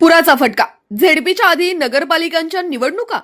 पुराचा फटका. झेडपीच्या आधी नगरपालिकांच्या निवडणुका.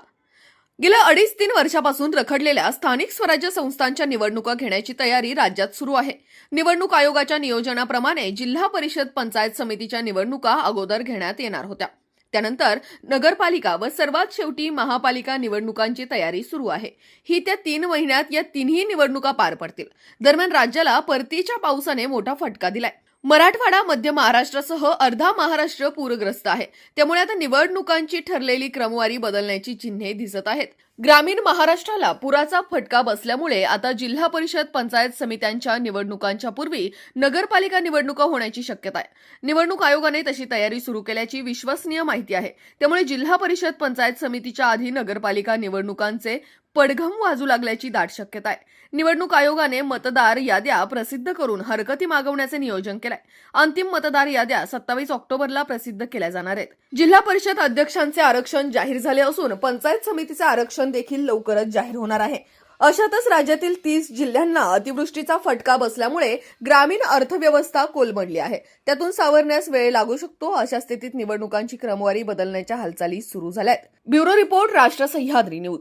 गेल्या अडीच तीन वर्षापासून रखडलेल्या स्थानिक स्वराज्य संस्थांच्या निवडणुका घेण्याची तयारी राज्यात सुरू आहे. निवडणूक आयोगाच्या नियोजनाप्रमाणे जिल्हा परिषद पंचायत समितीच्या निवडणुका अगोदर घेण्यात येणार होत्या. त्यानंतर नगरपालिका व सर्वात शेवटी महापालिका निवडणुकांची तयारी सुरू आहे. ही त्या तीन महिन्यात या तिन्ही निवडणुका पार पडतील. दरम्यान राज्याला परतीच्या पावसाने मोठा फटका दिलाय. मराठवाडा मध्य महाराष्ट्रासह अर्धा महाराष्ट्र पूरग्रस्त आहे. त्यामुळे आता निवडणुकांची ठरलेली क्रमवारी बदलण्याची चिन्हे दिसत आहेत. ग्रामीण महाराष्ट्राला पुराचा फटका बसल्यामुळे आता जिल्हा परिषद पंचायत समित्यांच्या निवडणुकांच्या पूर्वी नगरपालिका निवडणुका होण्याची शक्यता आहे. निवडणूक आयोगाने तशी तयारी सुरू केल्याची विश्वसनीय माहिती आहे. त्यामुळे जिल्हा परिषद पंचायत समितीच्या आधी नगरपालिका निवडणुकांचे पडघम वाजू लागल्याची दाट शक्यता आहे. निवडणूक आयोगाने मतदार याद्या प्रसिद्ध करून हरकती मागवण्याचे नियोजन केलंय. अंतिम मतदार याद्या सत्तावीस ऑक्टोबरला प्रसिद्ध केल्या जाणार आहेत. जिल्हा परिषद अध्यक्षांचे आरक्षण जाहीर झाले असून पंचायत समितीचे आरक्षण देखील लवकरच जाहीर होणार आहे. अशातच राज्यातील तीस जिल्ह्यांना अतिवृष्टीचा फटका बसल्यामुळे ग्रामीण अर्थव्यवस्था कोलमडली आहे. त्यातून सावरण्यास वेळ लागू शकतो अशा स्थितीत निवडणुकांची क्रमवारी बदलण्याच्या हालचाली सुरू झाल्यात. ब्युरो रिपोर्ट राष्ट्र सह्याद्री न्यूज.